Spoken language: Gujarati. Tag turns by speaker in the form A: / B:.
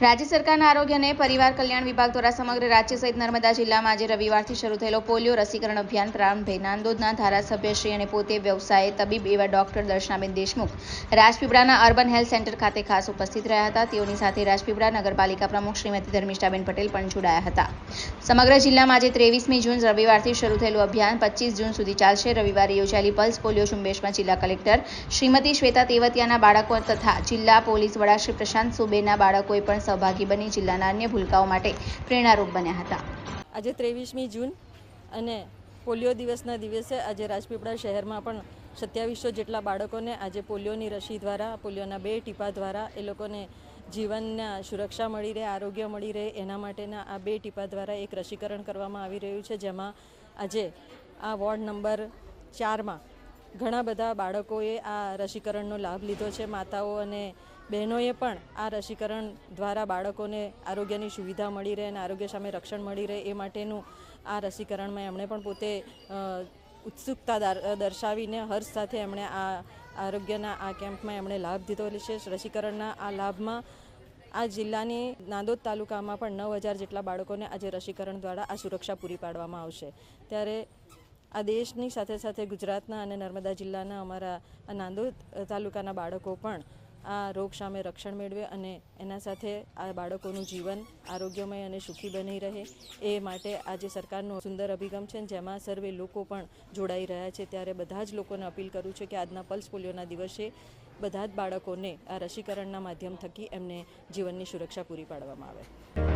A: રાજ્ય સરકારના આરોગ્ય અને પરિવાર કલ્યાણ વિભાગ દ્વારા સમગ્ર રાજ્ય સહિત નર્મદા જિલ્લામાં આજે રવિવારથી શરૂ થયેલો પોલિયો રસીકરણ અભિયાન પ્રારંભે નાંદોદના ધારાસભ્ય શ્રી અને પોતે વ્યવસાયે તબીબ એવા ડોક્ટર દર્શનાબેન દેશમુખ રાજપીપળાના અર્બન હેલ્થ સેન્ટર ખાતે ખાસ ઉપસ્થિત રહ્યા હતા. તેઓની સાથે રાજપીપળા નગરપાલિકા પ્રમુખ શ્રીમતી ધર્મિષ્ઠાબેન પટેલ પણ જોડાયા હતા. સમગ્ર જિલ્લામાં આજે ત્રેવીસમી જૂન રવિવારથી શરૂ થયેલું અભિયાન પચીસ જૂન સુધી ચાલશે. રવિવારે યોજાયેલી પલ્સ પોલિયો ઝુંબેશમાં જિલ્લા કલેક્ટર શ્રીમતી શ્વેતા તેવતિયાના બાળકો તથા જિલ્લા પોલીસ વડા શ્રી પ્રશાંત સુબેના બાળકોએ પણ સહભાગી બની જિલ્લાના અન્ય ભૂલકાઓ માટે પ્રેરણારૂપ બન્યા હતા.
B: આજે ત્રેવીસમી જૂન અને પોલિયો દિવસના દિવસે આજે રાજપીપળા શહેરમાં પણ સત્યાવીસો જેટલા બાળકોને આજે પોલિયોની રસી દ્વારા, પોલિયોના બે ટીપા દ્વારા એ લોકોને જીવનના સુરક્ષા મળી રહે, આરોગ્ય મળી રહે, એના માટેના આ બે ટીપા દ્વારા એક રસીકરણ કરવામાં આવી રહ્યું છે, જેમાં આજે આ વોર્ડ નંબર ચારમાં ઘણા બધા બાળકોએ આ રસીકરણનો લાભ લીધો છે. માતાઓ અને બહેનોએ પણ આ રસીકરણ દ્વારા બાળકોને આરોગ્યની સુવિધા મળી રહે અને આરોગ્ય સામે રક્ષણ મળી રહે એ માટેનું આ રસીકરણમાં એમણે પણ પોતે ઉત્સુકતા દર્શાવીને હર્ષ સાથે એમણે આ આરોગ્યના આ કેમ્પમાં એમણે લાભ દીધો છે. રસીકરણના આ લાભમાં આ જિલ્લાની નાંદોદ તાલુકામાં પણ નવ હજાર જેટલા બાળકોને આજે રસીકરણ દ્વારા આ સુરક્ષા પૂરી પાડવામાં આવશે. ત્યારે આ દેશની સાથે સાથે ગુજરાતના અને નર્મદા જિલ્લાના અમારા નાંદોદ તાલુકાના બાળકો પણ આ રોગ સામે રક્ષણ મેળવે અને એના સાથે આ બાળકોનું જીવન આરોગ્યમય અને સુખી બની રહે એ માટે આજે સરકારનો સુંદર અભિગમ છે જેમાં સર્વે લોકો પણ જોડાઈ રહ્યા છે. ત્યારે બધા જ લોકોને અપીલ કરું છું કે આજના પલ્સ પોલિયોના દિવસે બધા જ બાળકોને આ રસીકરણના માધ્યમ થકી એમને જીવનની સુરક્ષા પૂરી પાડવામાં આવે.